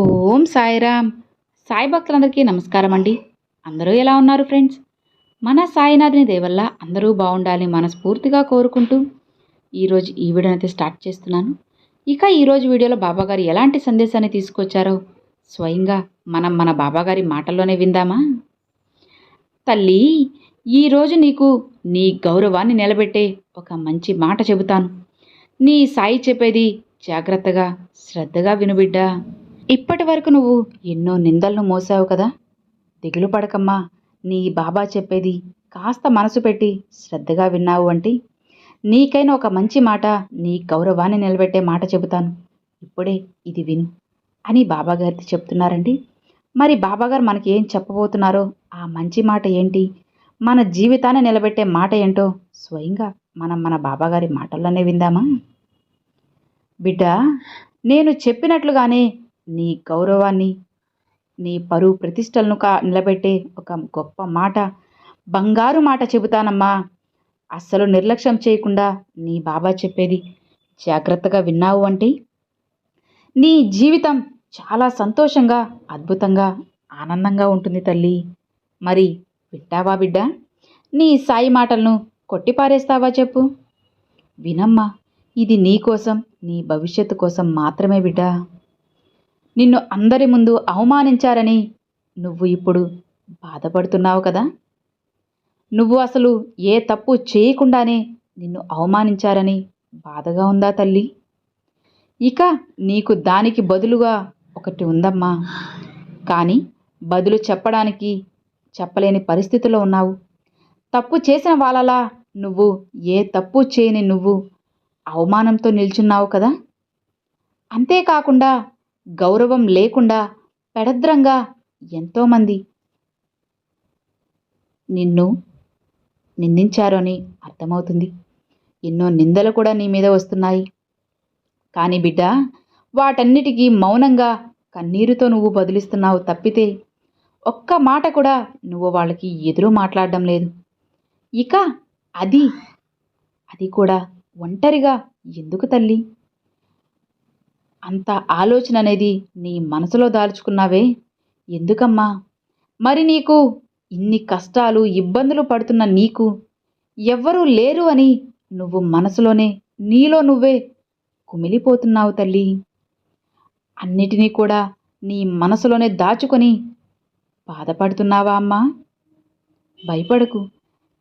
ఓం సాయిరామ్. సాయి భక్తులందరికీ నమస్కారం అండి అందరూ ఎలా ఉన్నారు ఫ్రెండ్స్? మన సాయినాథుని దేవల్ల అందరూ బాగుండాలి మనస్ఫూర్తిగా కోరుకుంటూ ఈరోజు ఈ వీడియోని అయితే స్టార్ట్ చేస్తున్నాను. ఇక ఈరోజు వీడియోలో బాబాగారు ఎలాంటి సందేశాన్ని తీసుకొచ్చారో స్వయంగా మనం మన బాబాగారి మాటల్లోనే విందామా? తల్లి ఈరోజు నీకు నీ గౌరవాన్ని నిలబెట్టే ఒక మంచి మాట చెబుతాను. నీ సాయి చెప్పేది జాగ్రత్తగా శ్రద్ధగా వినుబిడ్డా ఇప్పటి వరకు నువ్వు ఎన్నో నిందలను మోసావు కదా. దిగులు పడకమ్మా. నీ బాబా చెప్పేది కాస్త మనసు పెట్టి శ్రద్ధగా విన్నావు అంటే. నీకైనా ఒక మంచి మాట నీ గౌరవాన్ని నిలబెట్టే మాట చెబుతాను. ఇప్పుడే ఇది విను అని బాబాగారితో చెప్తున్నారండి. మరి బాబాగారు మనకి ఏం చెప్పబోతున్నారో ఆ మంచి మాట ఏంటి? మన జీవితాన్ని నిలబెట్టే మాట ఏంటో స్వయంగా మనం మన బాబాగారి మాటల్లోనే విందామా? బిడ్డ నేను చెప్పినట్లుగానే నీ గౌరవాన్ని నీ పరువు ప్రతిష్టలను కా నిలబెట్టే ఒక గొప్ప మాట బంగారు మాట చెబుతానమ్మా. అస్సలు నిర్లక్ష్యం చేయకుండా నీ బాబా చెప్పేది జాగ్రత్తగా విన్నావు అంటే? నీ జీవితం చాలా సంతోషంగా అద్భుతంగా ఆనందంగా ఉంటుంది తల్లి. మరి వింటావా బిడ్డ? నీ సాయి మాటలను కొట్టిపారేస్తావా చెప్పు? వినమ్మా ఇది నీ కోసం నీ భవిష్యత్తు కోసం మాత్రమే బిడ్డా. నిన్ను అందరి ముందు అవమానించారని నువ్వు ఇప్పుడు బాధపడుతున్నావు కదా? నువ్వు అసలు ఏ తప్పు చేయకుండానే నిన్ను అవమానించారని బాధగా ఉందా తల్లి? ఇక నీకు దానికి బదులుగా ఒకటి ఉందమ్మా. కానీ బదులు చెప్పడానికి చెప్పలేని పరిస్థితిలో ఉన్నావు. తప్పు చేసిన వాళ్ళలా నువ్వు ఏ తప్పు చేయని నువ్వు అవమానంతో నిల్చున్నావు కదా? అంతేకాకుండా గౌరవం లేకుండా పెడద్రంగా ఎంతోమంది. నిన్ను నిందించారు అని అర్థమవుతుంది. ఎన్నో నిందలు కూడా నీ మీద వస్తున్నాయి. కానీ బిడ్డ వాటన్నిటికీ మౌనంగా కన్నీరుతో నువ్వు బదిలిస్తున్నావు తప్పితే ఒక్క మాట కూడా నువ్వు వాళ్ళకి ఎదురు మాట్లాడడం లేదు. ఇక అది అది కూడా ఒంటరిగా ఎందుకు తల్లి? అంత ఆలోచన అనేది నీ మనసులో దాల్చుకున్నావే? ఎందుకమ్మా? మరి నీకు ఇన్ని కష్టాలు ఇబ్బందులు పడుతున్న నీకు ఎవ్వరూ లేరు అని నువ్వు మనసులోనే నీలో నువ్వే కుమిలిపోతున్నావు తల్లి. అన్నిటినీ కూడా నీ మనసులోనే దాచుకొని బాధపడుతున్నావా అమ్మా? భయపడకు.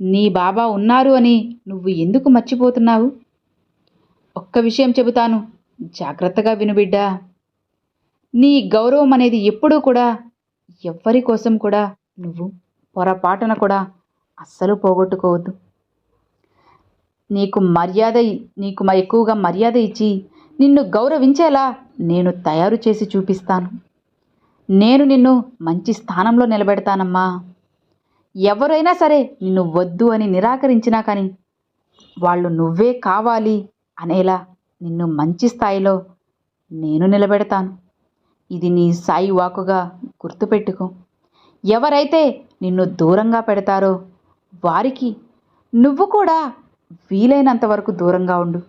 నీ బాబా ఉన్నారు అని నువ్వు ఎందుకు మర్చిపోతున్నావు? ఒక్క విషయం చెబుతాను. జాగ్రత్తగా విను బిడ్డా. నీ గౌరవం అనేది ఎప్పుడూ కూడా ఎవ్వరి కోసం కూడా నువ్వు పొరపాటున కూడా అస్సలు పోగొట్టుకోవద్దు. నీకు మర్యాద నీకు మా ఎక్కువగా మర్యాద ఇచ్చి నిన్ను గౌరవించేలా నేను తయారు చేసి చూపిస్తాను. నేను నిన్ను మంచి స్థానంలో నిలబెడతానమ్మా. ఎవరైనా సరే నిన్ను వద్దు అని నిరాకరించినా కానీ వాళ్ళు నువ్వే కావాలి అనేలా నిన్ను మంచి స్థాయిలో నేను నిలబెడతాను. ఇది నీ సాయి వాకుగా గుర్తుపెట్టుకో. ఎవరైతే నిన్ను దూరంగా పెడతారో వారికి నువ్వు కూడా వీలైనంత వరకు దూరంగా ఉండు.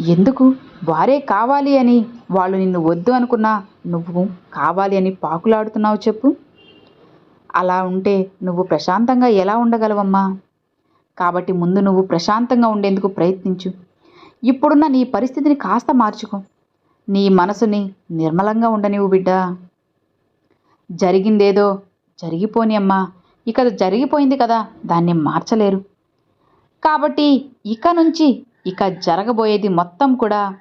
ఎందుకు? వారే కావాలి అని వాళ్ళు నిన్ను వద్దు అనుకున్నా నువ్వు కావాలి అని పాకులాడుతున్నావు చెప్పు. అలా ఉంటే నువ్వు ప్రశాంతంగా ఎలా ఉండగలవమ్మా? కాబట్టి ముందు నువ్వు ప్రశాంతంగా ఉండేందుకు ప్రయత్నించు. ఇప్పుడున్న నీ పరిస్థితిని కాస్త మార్చుకో. నీ మనసుని నిర్మలంగా ఉండనివు బిడ్డా. జరిగిందేదో జరిగిపోని అమ్మా. ఇక అది జరిగిపోయింది కదా దాన్ని మార్చలేరు. కాబట్టి ఇక నుంచి ఇక జరగబోయేది మొత్తం కూడా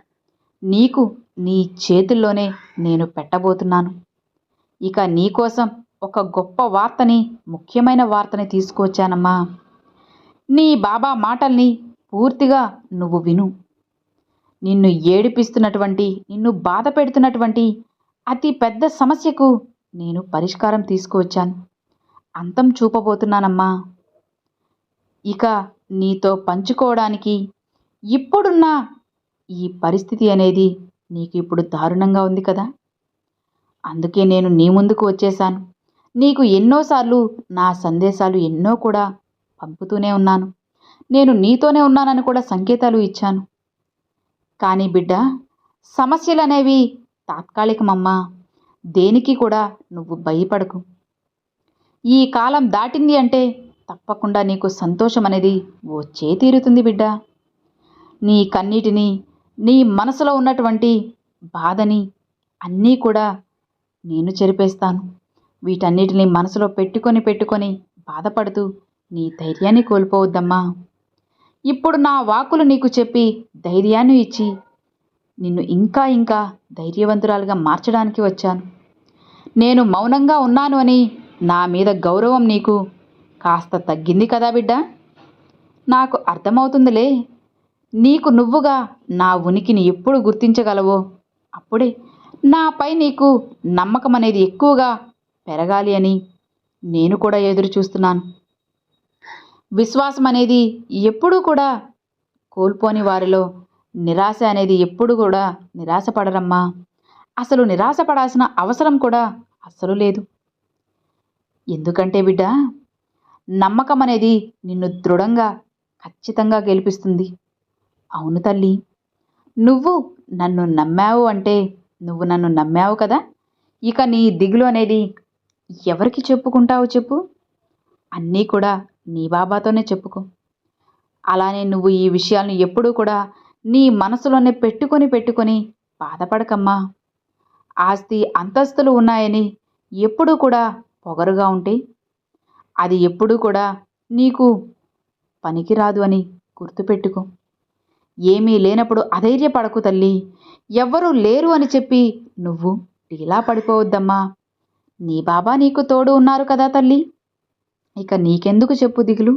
నీకు నీ చేతుల్లోనే నేను పెట్టబోతున్నాను. ఇక నీకోసం ఒక గొప్ప వార్తని ముఖ్యమైన వార్తని తీసుకువచ్చానమ్మా. నీ బాబా మాటల్ని పూర్తిగా నువ్వు విను. నిన్ను ఏడిపిస్తున్నటువంటి నిన్ను బాధ పెడుతున్నటువంటి అతి పెద్ద సమస్యకు నేను పరిష్కారం తీసుకువచ్చాను. అంతం చూపబోతున్నానమ్మా. ఇక నీతో పంచుకోవడానికి ఇప్పుడున్న ఈ పరిస్థితి అనేది నీకు ఇప్పుడు దారుణంగా ఉంది కదా. అందుకే నేను నీ ముందుకు వచ్చేశాను. నీకు ఎన్నోసార్లు నా సందేశాలు ఎన్నో కూడా పంపుతూనే ఉన్నాను. నేను నీతోనే ఉన్నానని కూడా సంకేతాలు ఇచ్చాను. కానీ బిడ్డ సమస్యలు అనేవి తాత్కాలికమమ్మా. దేనికి కూడా నువ్వు భయపడకు. ఈ కాలం దాటింది అంటే తప్పకుండా నీకు సంతోషం అనేది వచ్చే తీరుతుంది బిడ్డ. నీ కన్నీటిని నీ మనసులో ఉన్నటువంటి బాధని అన్నీ కూడా నేను చెరిపేస్తాను. వీటన్నిటిని మనసులో పెట్టుకొని పెట్టుకొని బాధపడుతూ నీ ధైర్యాన్ని కోల్పోవద్దమ్మా. ఇప్పుడు నా వాకులు నీకు చెప్పి ధైర్యాన్ని ఇచ్చి నిన్ను ఇంకా ఇంకా ధైర్యవంతురాలుగా మార్చడానికి వచ్చాను. నేను మౌనంగా ఉన్నాను అని నా మీద గౌరవం నీకు కాస్త తగ్గింది కదా బిడ్డ? నాకు అర్థమవుతుందిలే. నీకు నువ్వుగా నా ఉనికిని ఎప్పుడు గుర్తించగలవో అప్పుడే నాపై నీకు నమ్మకం అనేది ఎక్కువగా పెరగాలి అని నేను కూడా ఎదురు చూస్తున్నాను విశ్వాసం అనేది ఎప్పుడూ కూడా కోల్పోని వారిలో నిరాశ అనేది ఎప్పుడు కూడా నిరాశపడరమ్మా. అసలు నిరాశపడాల్సిన అవసరం కూడా అస్సలు లేదు. ఎందుకంటే బిడ్డ నమ్మకం అనేది నిన్ను దృఢంగా ఖచ్చితంగా గెలిపిస్తుంది. అవును తల్లి నువ్వు నన్ను నమ్మావు అంటే నువ్వు నన్ను నమ్మావు కదా? ఇక నీ దిగులు అనేది ఎవరికి చెప్పుకుంటావు చెప్పు? అన్నీ కూడా నీ బాబాతోనే చెప్పుకో. అలానే నువ్వు ఈ విషయాలను ఎప్పుడూ కూడా నీ మనసులోనే పెట్టుకొని పెట్టుకొని బాధపడకమ్మా. ఆస్తి అంతస్తులు ఉన్నాయని ఎప్పుడూ కూడా పొగరుగా ఉంటే అది ఎప్పుడూ కూడా నీకు పనికిరాదు అని గుర్తుపెట్టుకో. ఏమీ లేనప్పుడు అధైర్యపడకు తల్లి. ఎవ్వరూ లేరు అని చెప్పి నువ్వు ఇలా పడిపోవద్దమ్మా. నీ బాబా నీకు తోడు ఉన్నారు కదా తల్లి. ఇక నీకెందుకు చెప్పు దిగులు?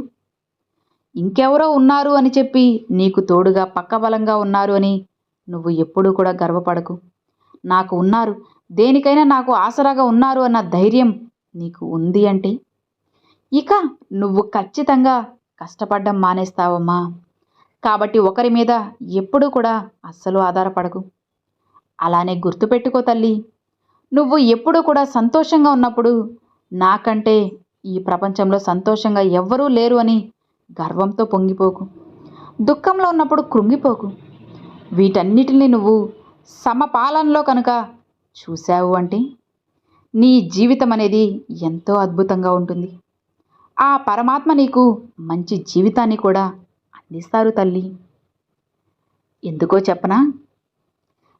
ఇంకెవరో ఉన్నారు అని చెప్పి నీకు తోడుగా పక్కబలంగా ఉన్నారు అని నువ్వు ఎప్పుడూ కూడా గర్వపడకు. నాకు ఉన్నారు. దేనికైనా నాకు ఆసరాగా ఉన్నారు అన్న ధైర్యం నీకు ఉంది అంటే? ఇక నువ్వు ఖచ్చితంగా కష్టపడ్డం మానేస్తావమ్మా. కాబట్టి ఒకరి మీద ఎప్పుడూ కూడా అస్సలు ఆధారపడకు. అలానే గుర్తుపెట్టుకో తల్లి. నువ్వు ఎప్పుడూ కూడా సంతోషంగా ఉన్నప్పుడు నాకంటే ఈ ప్రపంచంలో సంతోషంగా ఎవ్వరూ లేరు అని గర్వంతో పొంగిపోకు. దుఃఖంలో ఉన్నప్పుడు కృంగిపోకు. వీటన్నిటిని నువ్వు సమపాలనలో కనుక చూశావు అంటే నీ జీవితం అనేది ఎంతో అద్భుతంగా ఉంటుంది. ఆ పరమాత్మ నీకు మంచి జీవితాన్ని కూడా అందిస్తారు తల్లి. ఎందుకో చెప్పనా?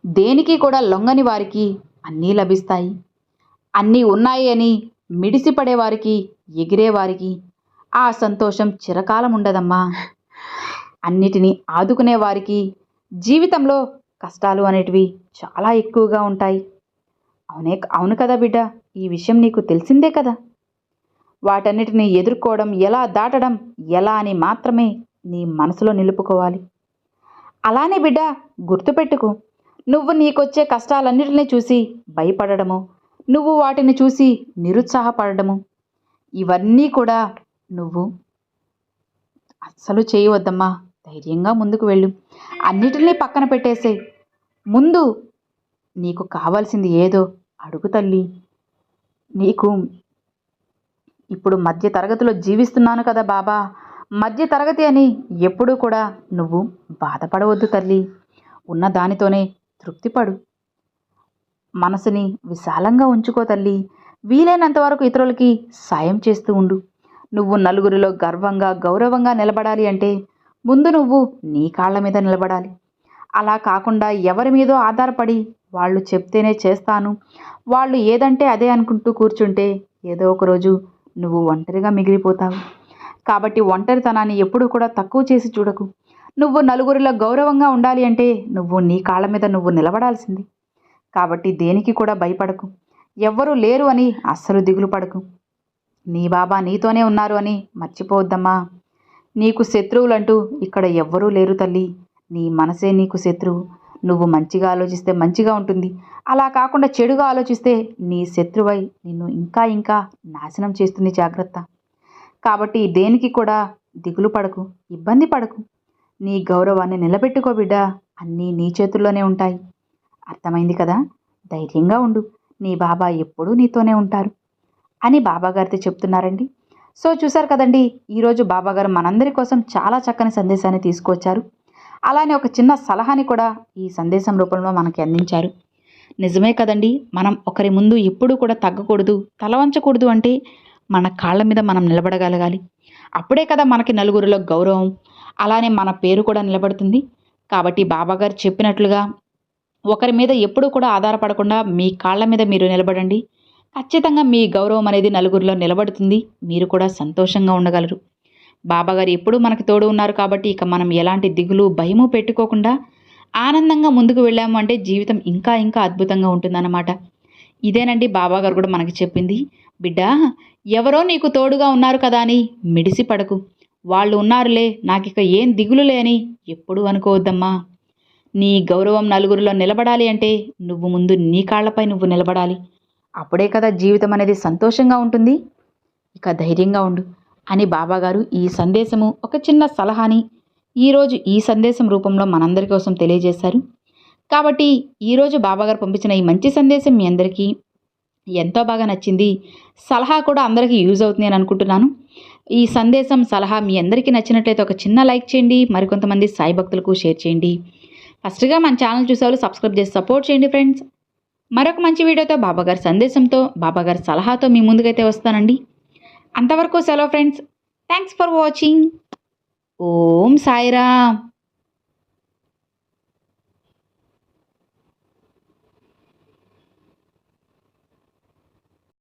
దేనికి కూడా లొంగని వారికి అన్నీ లభిస్తాయి. అన్నీ ఉన్నాయి అని మిడిసిపడేవారికి ఎగిరేవారికి ఎగిరే వారికి ఆ సంతోషం చిరకాలం ఉండదమ్మా అన్నిటినీ ఆదుకునే వారికి జీవితంలో కష్టాలు అనేటివి చాలా ఎక్కువగా ఉంటాయి. అవునే అవును కదా బిడ్డ ఈ విషయం నీకు తెలిసిందే కదా. వాటన్నిటిని ఎదుర్కోవడం ఎలా దాటడం ఎలా అని మాత్రమే నీ మనసులో నిలుపుకోవాలి. అలానే బిడ్డ గుర్తుపెట్టుకో నువ్వు నీకొచ్చే కష్టాలన్నిటిని చూసి భయపడడము నువ్వు వాటిని చూసి నిరుత్సాహపడడము ఇవన్నీ కూడా నువ్వు అస్సలు చేయవద్దమ్మా. ధైర్యంగా ముందుకు వెళ్ళు. అన్నిటినీ పక్కన పెట్టేసే. ముందు నీకు కావాల్సింది ఏదో అడుగు తల్లి. నీకు ఇప్పుడు మధ్య తరగతిలో జీవిస్తున్నాను కదా బాబా. మధ్య తరగతి అని ఎప్పుడూ కూడా నువ్వు బాధపడవద్దు తల్లి. ఉన్న దానితోనే తృప్తిపడు. మనసుని విశాలంగా ఉంచుకో తల్లి. వీలైనంత వరకు ఇతరులకి సాయం చేస్తూ ఉండు. నువ్వు నలుగురిలో గర్వంగా గౌరవంగా నిలబడాలి అంటే ముందు నువ్వు నీ కాళ్ళ మీద నిలబడాలి. అలా కాకుండా ఎవరి మీదో ఆధారపడి వాళ్ళు చెప్తేనే చేస్తాను. వాళ్ళు ఏదంటే అదే అనుకుంటూ కూర్చుంటే ఏదో ఒక రోజు నువ్వు ఒంటరిగా మిగిలిపోతావు. కాబట్టి ఒంటరితనాన్ని ఎప్పుడూ కూడా తక్కువ చేసి చూడకు. నువ్వు నలుగురిలో గౌరవంగా ఉండాలి అంటే నువ్వు నీ కాళ్ళ మీద నువ్వు నిలబడాల్సింది. కాబట్టి దేనికి కూడా భయపడకు. ఎవ్వరూ లేరు అని అస్సలు దిగులు పడకు. నీ బాబా నీతోనే ఉన్నారు అని మర్చిపోవద్దమ్మా. నీకు శత్రువులంటూ ఇక్కడ ఎవ్వరూ లేరు తల్లి. నీ మనసే నీకు శత్రువు నువ్వు మంచిగా ఆలోచిస్తే మంచిగా ఉంటుంది. అలా కాకుండా చెడుగా ఆలోచిస్తే నీ శత్రువై నిన్ను ఇంకా ఇంకా నాశనం చేస్తుంది జాగ్రత్త. కాబట్టి దేనికి కూడా దిగులు పడకు ఇబ్బంది పడకు. నీ గౌరవాన్ని నిలబెట్టుకో బిడ్డ. అన్నీ నీ చేతుల్లోనే ఉంటాయి. అర్థమైంది కదా? ధైర్యంగా ఉండు. నీ బాబా ఎప్పుడూ నీతోనే ఉంటారు అని బాబాగారితో చెప్తున్నారండి. సో చూసారు కదండి ఈరోజు బాబాగారు మనందరి కోసం చాలా చక్కని సందేశాన్ని తీసుకొచ్చారు అలానే ఒక చిన్న సలహాని కూడా ఈ సందేశం రూపంలో మనకి అందించారు. నిజమే కదండి మనం ఒకరి ముందు ఎప్పుడూ కూడా తగ్గకూడదు తల వంచకూడదు అంటే మన కాళ్ళ మీద మనం నిలబడగలగాలి. అప్పుడే కదా మనకి నలుగురిలో గౌరవం అలానే మన పేరు కూడా నిలబడుతుంది. కాబట్టి బాబాగారు చెప్పినట్లుగా ఒకరి మీద ఎప్పుడూ కూడా ఆధారపడకుండా మీ కాళ్ళ మీద మీరు నిలబడండి. ఖచ్చితంగా మీ గౌరవం అనేది నలుగురిలో నిలబడుతుంది. మీరు కూడా సంతోషంగా ఉండగలరు. బాబాగారు ఎప్పుడూ మనకు తోడు ఉన్నారు కాబట్టి ఇక మనం ఎలాంటి దిగులు భయము పెట్టుకోకుండా ఆనందంగా ముందుకు వెళ్ళాము అంటే జీవితం ఇంకా ఇంకా అద్భుతంగా ఉంటుందన్నమాట. ఇదేనండి బాబాగారు కూడా మనకి చెప్పింది. బిడ్డ ఎవరో నీకు తోడుగా ఉన్నారు కదా అని మిడిసి పడకు. వాళ్ళు ఉన్నారులే నాకిక ఏం దిగులు లేని ఎప్పుడు అనుకోవద్దమ్మా. నీ గౌరవం నలుగురిలో నిలబడాలి అంటే నువ్వు ముందు నీ కాళ్ళపై నువ్వు నిలబడాలి. అప్పుడే కదా జీవితం అనేది సంతోషంగా ఉంటుంది. ఇక ధైర్యంగా ఉండు అని బాబాగారు ఈ సందేశము ఒక చిన్న సలహాని ఈరోజు ఈ సందేశం రూపంలో మనందరి కోసం తెలియజేశారు. కాబట్టి ఈరోజు బాబాగారు పంపించిన ఈ మంచి సందేశం మీ అందరికీ ఎంతో బాగా నచ్చింది. సలహా కూడా అందరికీ యూజ్ అవుతుంది అని అనుకుంటున్నాను. ఈ సందేశం సలహా మీ అందరికీ నచ్చినట్లయితే ఒక చిన్న లైక్ చేయండి. మరికొంతమంది సాయి భక్తులకు షేర్ చేయండి. ఫస్ట్గా మన ఛానల్ చూసేవాళ్ళు సబ్స్క్రైబ్ చేసి సపోర్ట్ చేయండి ఫ్రెండ్స్. మరొక మంచి వీడియోతో బాబాగారి సందేశంతో బాబాగారి సలహాతో మీ ముందుకైతే వస్తానండి. అంతవరకు సెలవు friends. Thanks for watching. Om Sairam.